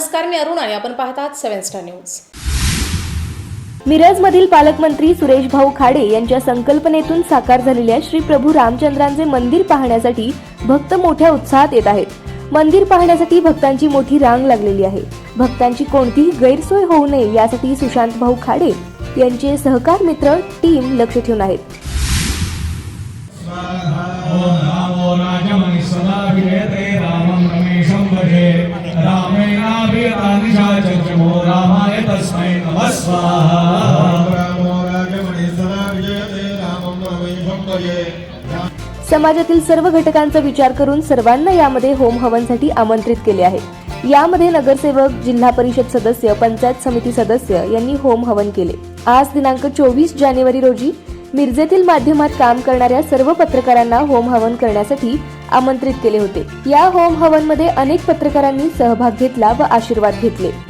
नमस्कार मी अरुण आणि आपण पाहतात सेव्हन स्टार न्यूज. मिरजमधील पालकमंत्री सुरेश भाऊ खाडे यांच्या संकल्पनेतून साकार झालेल्या श्री प्रभू रामचंद्रांचे मंदिर पाहण्यासाठी भक्त मोठ्या उत्साहात येत आहेत. मंदिर पाहण्यासाठी भक्तांची मोठी रांग लागलेली आहे. भक्तांची कोणतीही गैरसोय होऊ नये यासाठी सुशांत भाऊ खाडे यांचे सहकार मित्र टीम लक्ष ठेवून आहेत. समाजातील सर्व घटकांचा विचार करून सर्वांना यामध्ये होम हवनसाठी आमंत्रित केले आहे. यामध्ये नगरसेवक जिल्हा परिषद सदस्य पंचायत समिती सदस्य यांनी होम हवन केले. आज दिनांक चोवीस जानेवारी रोजी मिरजेतील माध्यमात काम करणाऱ्या सर्व पत्रकारांना होम हवन करण्यासाठी आमंत्रित केले होते. या होम हवनमध्ये अनेक पत्रकारांनी सहभाग घेतला व आशीर्वाद घेतले.